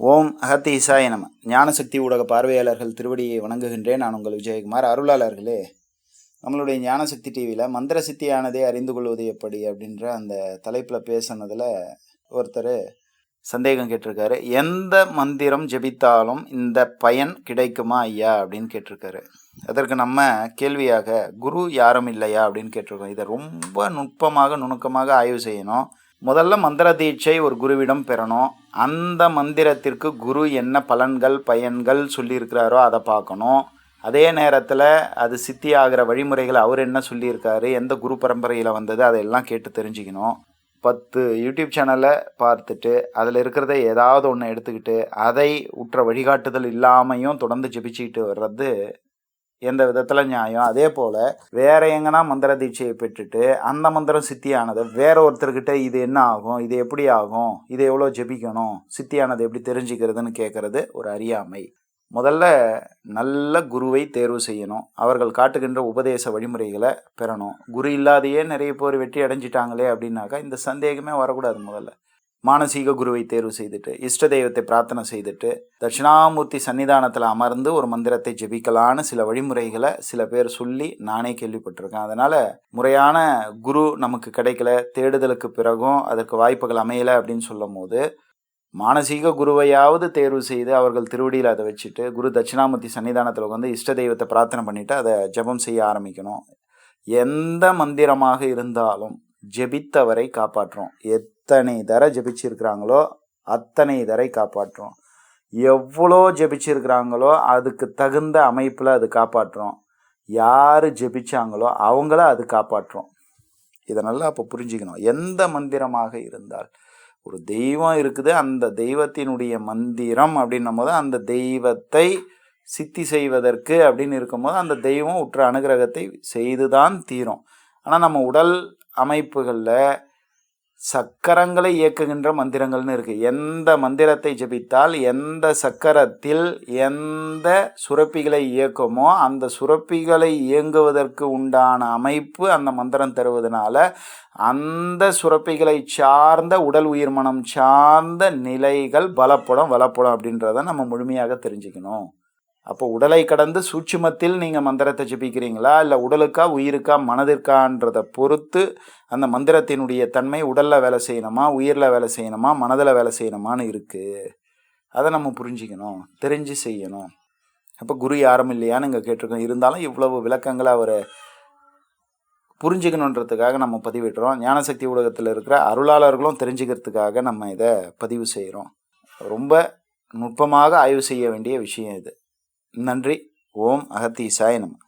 ஓம் அகத்தி இசாய நம. ஞானசக்தி ஊடக பார்வையாளர்கள் திருவடியை வணங்குகின்றேன். நான் உங்கள் விஜயகுமார். அருளாளர்களே நம்மளுடைய ஞானசக்தி டிவியில் மந்திர சித்தியானதே அறிந்து கொள்வது எப்படி அப்படின்ற அந்த தலைப்பில் பேசுனதில் ஒருத்தர் சந்தேகம் கேட்டிருக்காரு. எந்த மந்திரம் ஜெபித்தாலும் இந்த பயன் கிடைக்குமா ஐயா அப்படின்னு கேட்டிருக்காரு. அதற்கு நம்ம கேள்வியாக குரு யாரும் இல்லையா அப்படின்னு கேட்டிருக்கோம். இதை ரொம்ப நுட்பமாக நுணுக்கமாக ஆய்வு செய்யணும். முதல்ல மந்திர தீட்சை ஒரு குருவிடம் பெறணும். அந்த மந்திரத்திற்கு குரு என்ன பலன்கள் பயன்கள் சொல்லியிருக்கிறாரோ அதை பார்க்கணும். அதே நேரத்தில் அது சித்தி ஆகிற வழிமுறைகளை அவர் என்ன சொல்லியிருக்காரு எந்த குரு பரம்பரையில் வந்தது அதையெல்லாம் கேட்டு தெரிஞ்சுக்கணும். பத்து யூடியூப் சேனலை பார்த்துட்டு அதில் இருக்கிறத ஏதாவது ஒன்று எடுத்துக்கிட்டு அதை உற்ற வழிகாட்டுதல் இல்லாமையும் தொடர்ந்து ஜெபிச்சுக்கிட்டு வர்றது எந்த விதத்தில் நியாயம்? அதே போல் வேற எங்கன்னா மந்திர தீட்சையை பெற்றுட்டு அந்த மந்திரம் சித்தியானது வேற ஒருத்தர்கிட்ட இது என்ன ஆகும்? இது எப்படி ஆகும்? இது எவ்வளோ ஜெபிக்கணும்? சித்தியானது எப்படி தெரிஞ்சுக்கிறதுன்னு கேட்குறது ஒரு அறியாமை. முதல்ல நல்ல குருவை தேர்வு செய்யணும். அவர்கள் காட்டுகின்ற உபதேச வழிமுறைகளை பெறணும். குரு இல்லாதையே நிறைய பேர் வெற்றி அடைஞ்சிட்டாங்களே அப்படின்னாக்கா இந்த சந்தேகமே வரக்கூடாது முதல்ல. மானசீக குருவை தேர்வு செய்துட்டு இஷ்ட தெய்வத்தை பிரார்த்தனை செய்துட்டு தட்சிணாமூர்த்தி சன்னிதானத்தில் அமர்ந்து ஒரு மந்திரத்தை ஜெபிக்கலான்னு சில வழிமுறைகளை சில பேர் சொல்லி நானே கேள்விப்பட்டிருக்கேன். அதனால் முறையான குரு நமக்கு கிடைக்கல தேடுதலுக்கு பிறகும் அதற்கு வாய்ப்புகள் அமையலை அப்படின்னு சொல்லும் போது மானசீக குருவையாவது தேர்வு செய்து அவர்கள் திருவடியில் அதை வச்சுட்டு குரு தட்சிணாமூர்த்தி சன்னிதானத்தில் வந்து இஷ்ட தெய்வத்தை பிரார்த்தனை பண்ணிவிட்டு அதை ஜெபம் செய்ய ஆரம்பிக்கணும். எந்த மந்திரமாக இருந்தாலும் ஜெபித்தவரை காப்பாற்றுறோம். எத்தனை தர ஜெபிச்சிருக்கிறாங்களோ அத்தனை தரை காப்பாற்றும் எவ்வளோ ஜெபிச்சிருக்கிறாங்களோ அதுக்கு தகுந்த அமைப்பில் அது காப்பாற்றுறோம். யார் ஜெபிச்சாங்களோ அவங்கள அது காப்பாற்றும் இதை நல்லா அப்போ புரிஞ்சுக்கணும். எந்த மந்திரமாக இருந்தால் ஒரு தெய்வம் இருக்குது அந்த தெய்வத்தினுடைய மந்திரம் அப்படின்னும் போது அந்த தெய்வத்தை சித்தி செய்வதற்கு அப்படின்னு இருக்கும்போது அந்த தெய்வம் உற்ற அனுகிரகத்தை செய்து தான் தீரும். ஆனால் நம்ம உடல் அமைப்புகளில் சக்கரங்களை இயக்குகின்ற மந்திரங்கள்னு இருக்குது எந்த மந்திரத்தை ஜபித்தால் எந்த சக்கரத்தில் எந்த சுரப்பிகளை இயக்குமோ அந்த சுரப்பிகளை இயங்குவதற்கு உண்டான அமைப்பு அந்த மந்திரம் தருவதனால அந்த சுரப்பிகளை சார்ந்த உடல் உயிர் மனம் சார்ந்த நிலைகள் பலப்படும் வளப்படும் அப்படின்றத நம்ம முழுமையாக தெரிஞ்சுக்கணும். அப்போ உடலை கடந்து சூட்சுமத்தில் நீங்கள் மந்திரத்தை ஜபிக்கிறீங்களா? இல்லை உடலுக்கா உயிருக்கா மனதிற்கான்றதை பொறுத்து அந்த மந்திரத்தினுடைய தன்மை உடலில் வேலை செய்யணுமா? உயிரில் வேலை செய்யணுமா? மனதில் வேலை செய்யணுமான்னு இருக்குது அதை நம்ம புரிஞ்சிக்கணும் தெரிஞ்சு செய்யணும். அப்போ குரு யாரும் இல்லையான்னு இங்கே கேட்டிருக்கோம். இருந்தாலும் இவ்வளவு விளக்கங்களை அவர் புரிஞ்சுக்கணுன்றதுக்காக நம்ம பதிவிடுறோம். ஞானசக்தி ஊடகத்தில் இருக்கிற அருளாளர்களும் தெரிஞ்சுக்கிறதுக்காக நம்ம இதை பதிவு செய்கிறோம். ரொம்ப நுட்பமாக ஆய்வு செய்ய வேண்டிய விஷயம் இது. நன்றி. ஓம் அகத்தீசாய நம.